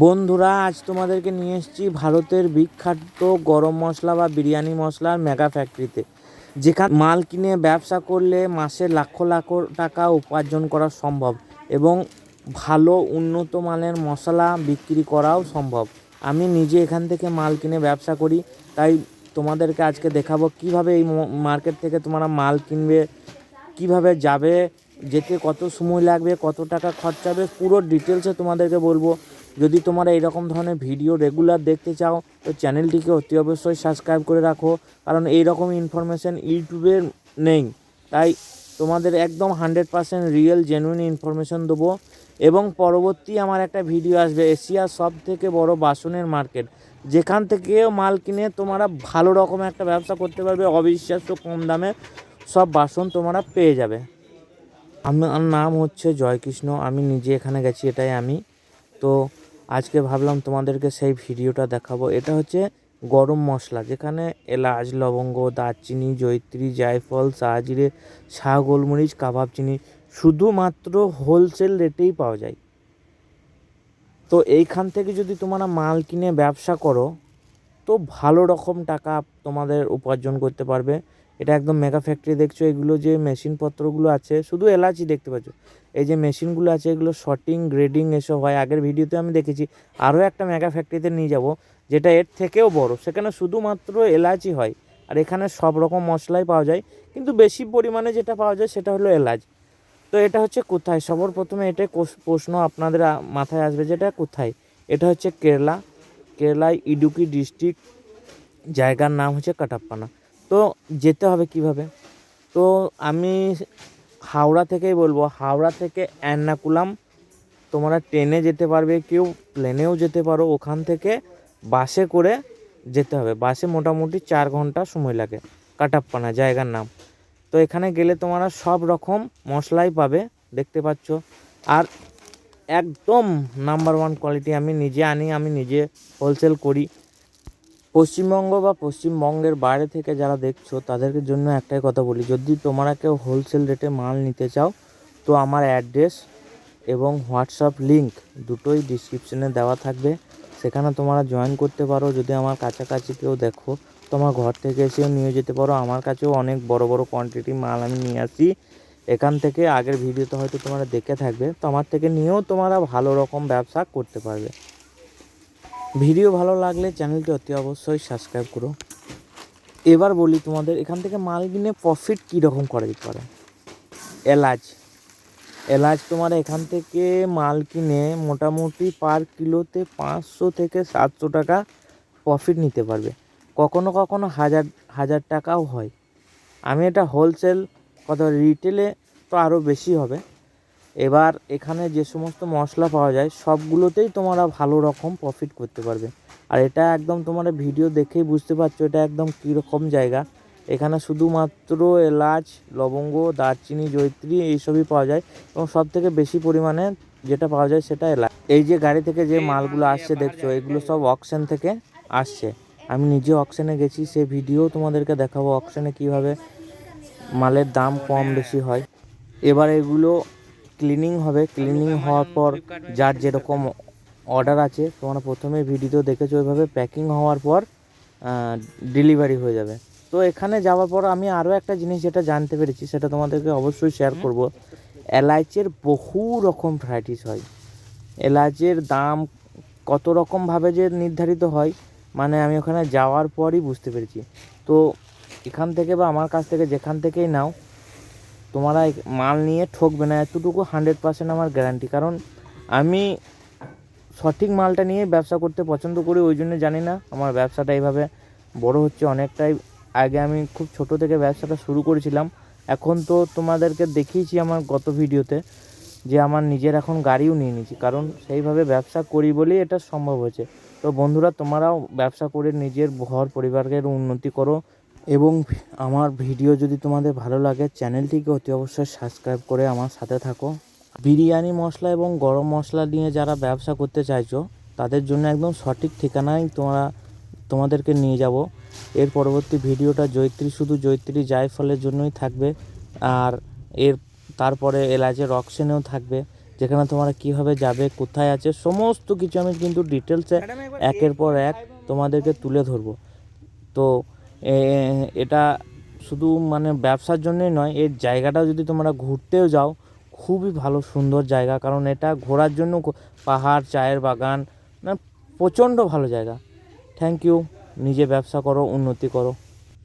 বন্ধুরা, আজ তোমাদেরকে নিয়ে এসেছি ভারতের বিখ্যাত গরম মশলা বা বিরিয়ানি মশলার মেগা ফ্যাক্টরিতে যেখানে মাল কিনে ব্যবসা করলে মাসে লাখ লাখ টাকা উপার্জন করা সম্ভব এবং ভালো উন্নত মানের মশলা বিক্রি করাও সম্ভব। আমি নিজে এখান থেকে মাল কিনে ব্যবসা করি, তাই তোমাদেরকে আজকে দেখাবো কীভাবে এই মার্কেট থেকে তোমরা মাল কিনবে, কীভাবে যাবে, যেতে কত সময় লাগবে, কত টাকা খরচা হবে, পুরো ডিটেলসে তোমাদেরকে বলব। যদি তোমরা এইরকম ধরনের ভিডিও রেগুলার দেখতে চাও, তো চ্যানেলটিকে অতি অবশ্যই সাবস্ক্রাইব করে রাখো, কারণ এই রকম ইনফরমেশান ইউটিউবে নেই। তাই তোমাদের একদম hundred percent real genuine information দেবো। এবং পরবর্তী আমার একটা ভিডিও আসবে, এশিয়ার সব থেকে বড় বাসনের মার্কেট যেখান থেকেও মাল কিনে তোমরা ভালো রকম একটা ব্যবসা করতে পারবে, অবিশ্বাস্য কম দামে সব বাসন তোমরা পেয়ে যাবে। আমার নাম হচ্ছে জয়কৃষ্ণ, আমি নিজে এখানে গেছি, এটাই আমি। তো আজকে ভাবলাম তোমাদেরকে সেই ভিডিওটা দেখাবো। এটা হচ্ছে গরম মশলা, যেখানে এলাচ, লবঙ্গ, দারচিনি, জয়িত্রী, জায়ফল শাহজিরে শাহ গোলমরিচ, কাবাব চিনি, শুধুমাত্র হোলসেল রেটেই পাওয়া যায়। তো এইখান থেকে যদি তোমরা মাল কিনে ব্যবসা করো, তো ভালো রকম টাকা তোমাদের উপার্জন করতে পারবে। এটা একদম মেগা ফ্যাক্টরি দেখছ, এগুলো যে মেশিনপত্রগুলো আছে, শুধু এলাচি দেখতে পাচ্ছ। এই যে মেশিনগুলো আছে, এগুলো শর্টিং গ্রেডিং এসব হয়। আগের ভিডিওতে আমি দেখেছি আরও একটা মেগা ফ্যাক্টরিতে নিয়ে যাব, যেটা এর থেকেও বড়। সেখানে শুধুমাত্র এলাচি হয়, আর এখানে সব রকম মশলাই পাওয়া যায়, কিন্তু বেশি পরিমাণে যেটা পাওয়া যায়, সেটা হলো এলাচ। তো এটা হচ্ছে কোথায়? সবার প্রথমে এটা প্রশ্ন আপনাদের মাথায় আসবে যেটা কোথায়? এটা হচ্ছে কেরালা কেরালায় ইডুকি ডিস্ট্রিক্ট, জায়গার নাম হচ্ছে কাটাপ্পানা। তো যেতে হবে কীভাবে? তো আমি হাওড়া থেকেই বলব, হাওড়া থেকে এর্নাকুলাম। তোমরা ট্রেনে যেতে পারবে, কেউ প্লেনেও যেতে পারো। ওখান থেকে বাসে করে যেতে হবে। বাসে মোটামুটি চার ঘণ্টা সময় লাগে। কাটাপ্পানা, জায়গার নাম। তো এখানে গেলে তোমরা সব রকম মশলাই পাবে, দেখতে পাচ্ছ। আর একদম নাম্বার ওয়ান কোয়ালিটি আমি নিজে আনি, আমি নিজে হোলসেল করি। পশ্চিমবঙ্গ বা পশ্চিমবঙ্গের বাইরে থেকে যারা দেখছ তাদের জন্য একটাই কথা বলি, যদি তোমরা কেউ হোলসেল রেটে মাল নিতে চাও, তো আমার অ্যাড্রেস এবং হোয়াটসঅ্যাপ লিংক দুটোই ডিসক্রিপশনে দেওয়া থাকবে। সেখানে তোমরা জয়েন করতে পারো। যদি আমার কাছাকাছি কেউ দেখো তোমার ঘর থেকে এসেও নিয়ে যেতে পারো। আমার কাছেও অনেক বড় বড় কোয়ান্টিটি মাল আমি নিয়ে আসি। এখান থেকে আগের ভিডিওতে হয়তো তোমরা দেখে থাকবে। তো আমার থেকে নিয়েও তোমরা ভালো রকম ব্যবসা করতে পারবে। ভিডিও ভালো লাগলে চ্যানেলটি অতি অবশ্যই সাবস্ক্রাইব করো। এবার বলি তোমাদের, এখান থেকে মাল কিনে প্রফিট কীরকম করা যেতে পারে? এলাচ। এলাচ তোমার এখান থেকে মাল কিনে মোটামুটি পার কিলোতে পাঁচশো থেকে সাতশো টাকা প্রফিট নিতে পারবে। কখনো কখনো হাজার হাজার টাকাও হয়। আমি এটা হোলসেল কত রিটেলে তো আরও বেশি হবে। এবার এখানে যে সমস্ত মশলা পাওয়া যায়, সবগুলোতেই তোমরা ভালো রকম প্রফিট করতে পারবে। আর এটা একদম তোমরা ভিডিও দেখেই বুঝতে পারছ এটা একদম কীরকম জায়গা। এখানে শুধুমাত্র এলাচ, লবঙ্গ, দারচিনি, জয়িত্রী এইসবই পাওয়া যায় এবং সব থেকে বেশি পরিমাণে যেটা পাওয়া যায় সেটা এলাচ। এই যে গাড়ি থেকে যে মালগুলো আসছে দেখছ, এগুলো সব অকশন থেকে আসছে। আমি নিজে অকশনে গেছি, সে ভিডিও তোমাদেরকে দেখাবো অকশনে কীভাবে মালের দাম কম বেশি হয়। এবার এগুলো ক্লিনিং হবে। ক্লিনিং হওয়ার পর যার যেরকম অর্ডার আছে তোমরা প্রথমে ভিডিও দেখেছ ওইভাবে প্যাকিং হওয়ার পর ডেলিভারি হয়ে যাবে। তো এখানে যাওয়ার পর আমি আরও একটা জিনিস যেটা জানতে পেরেছি সেটা তোমাদেরকে অবশ্যই শেয়ার করব। এলাচের বহু রকম ভ্যারাইটিস হয়। এলাচের দাম কত রকমভাবে যে নির্ধারিত হয় মানে আমি ওখানে যাওয়ার পরই বুঝতে পেরেছি। তো এখান থেকে বা আমার কাছ থেকে যেখান থেকেই নাও তোমরা মাল নিয়ে ঠকবে না, এতটুকু হান্ড্রেড পার্সেন্ট আমার গ্যারান্টি কারণ আমি সঠিক মালটা নিয়ে ব্যবসা করতে পছন্দ করি, ওই জন্য জানি না আমার ব্যবসাটা এইভাবে বড় হচ্ছে অনেকটাই। আগে আমি খুব ছোট থেকে ব্যবসাটা শুরু করেছিলাম। এখন তো তোমাদেরকে দেখিয়েছি আমার গত ভিডিওতে যে আমার নিজের এখন গাড়িও নিয়ে নিয়েছি। কারণ সেইভাবে ব্যবসা করি বলেই এটা সম্ভব হয়েছে। তো বন্ধুরা, তোমরাও ব্যবসা করে নিজের ঘর পরিবারের উন্নতি করো। এবং আমার ভিডিও যদি তোমাদের ভালো লাগে চ্যানেলটিকে অতি অবশ্যই সাবস্ক্রাইব করে আমার সাথে থাকো। বিরিয়ানি মশলা এবং গরম মশলা নিয়ে যারা ব্যবসা করতে চাইছো তাদের জন্য একদম সঠিক ঠিকানায় তোমরা তোমাদেরকে নিয়ে যাব। এর পরবর্তী ভিডিওটা জৈত্রী শুধু জৈত্রী জায়ফলের জন্যই থাকবে। আর এর তারপরে এলাচের অকশনেও থাকবে। যেখানে তোমরা কীভাবে যাবে কোথায় আছে সমস্ত কিছু আমি কিন্তু ডিটেলসে একের পর এক তোমাদেরকে তুলে ধরবো। তো এটা শুধু মানে ব্যবসার জন্যই নয়, এর জায়গাটাও যদি তোমরা ঘুরতেও যাও, খুবই ভালো, সুন্দর জায়গা। কারণ এটা ঘোরার জন্য পাহাড়, চায়ের বাগান মানে প্রচণ্ড ভালো জায়গা। থ্যাংক ইউ নিজে ব্যবসা করো, উন্নতি করো।